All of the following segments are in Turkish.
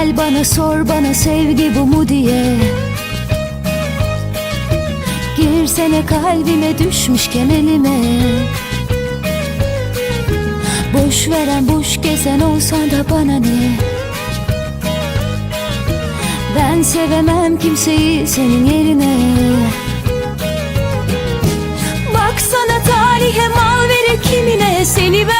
bana sor bana sevgi bu mu diye. Girsene kalbime düşmüşken elime. Boş veren boş gezen olsan da bana ne? Ben sevemem kimseyi senin yerine. Baksana talihe mal verir kimine? Seni vermiş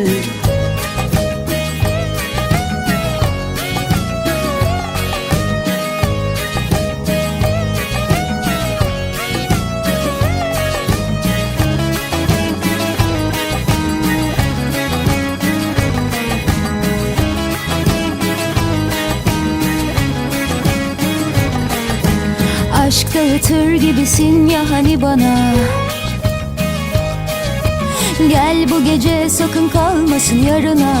Aşk dağıtır gibisin ya hani bana? Gel bu gece sakın kalmasın yarına